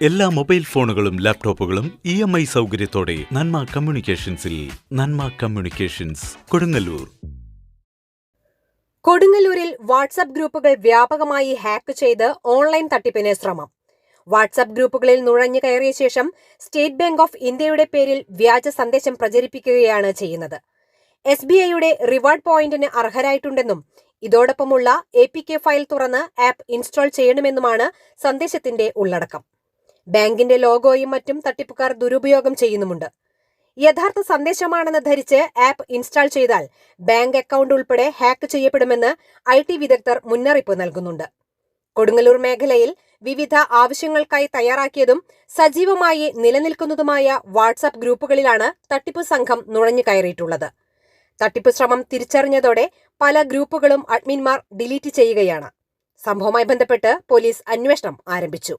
എല്ലാ മൊബൈൽ ഫോണുകളും ലാപ്ടോപ്പുകളും ഇ എം ഐ സൗകര്യത്തോടെ നന്മ കമ്മ്യൂണിക്കേഷൻസിൽ നന്മ കമ്മ്യൂണിക്കേഷൻസ് കൊടുങ്ങല്ലൂർ. കൊടുങ്ങല്ലൂരിൽ വാട്സ്ആപ്പ് ഗ്രൂപ്പുകൾ വ്യാപകമായി ഹാക്ക് ചെയ്ത് ഓൺലൈൻ തട്ടിപ്പിന് ശ്രമം. വാട്സ്ആപ്പ് ഗ്രൂപ്പുകളിൽ നുഴഞ്ഞു കയറിയ ശേഷം സ്റ്റേറ്റ് ബാങ്ക് ഓഫ് ഇന്ത്യയുടെ പേരിൽ വ്യാജ സന്ദേശം പ്രചരിപ്പിക്കുകയാണ് ചെയ്യുന്നത്. എസ് ബി ഐയുടെ റിവാർഡ് പോയിന്റിന് അർഹരായിട്ടുണ്ടെന്നും ഇതോടൊപ്പമുള്ള എ പി കെ ഫയൽ തുറന്ന് ആപ്പ് ഇൻസ്റ്റാൾ ചെയ്യണമെന്നുമാണ് സന്ദേശത്തിന്റെ ഉള്ളടക്കം. ബാങ്കിന്റെ ലോഗോയും മറ്റും തട്ടിപ്പുകാർ ദുരുപയോഗം ചെയ്യുന്നുമുണ്ട്. യഥാർത്ഥ സന്ദേശമാണെന്ന് ധരിച്ച് ആപ്പ് ഇൻസ്റ്റാൾ ചെയ്താൽ ബാങ്ക് അക്കൗണ്ട് ഉൾപ്പെടെ ഹാക്ക് ചെയ്യപ്പെടുമെന്ന് ഐ ടി വിദഗ്ധർ മുന്നറിയിപ്പ് നൽകുന്നുണ്ട്. കൊടുങ്ങല്ലൂർ മേഖലയിൽ വിവിധ ആവശ്യങ്ങൾക്കായി തയ്യാറാക്കിയതും സജീവമായി നിലനിൽക്കുന്നതുമായ വാട്സാപ്പ് ഗ്രൂപ്പുകളിലാണ് തട്ടിപ്പ് സംഘം നുഴഞ്ഞു കയറിയിട്ടുള്ളത്. തട്ടിപ്പ് ശ്രമം തിരിച്ചറിഞ്ഞതോടെ പല ഗ്രൂപ്പുകളും അഡ്മിൻമാർ ഡിലീറ്റ് ചെയ്യുകയാണ്. സംഭവവുമായി ബന്ധപ്പെട്ട് പോലീസ് അന്വേഷണം ആരംഭിച്ചു.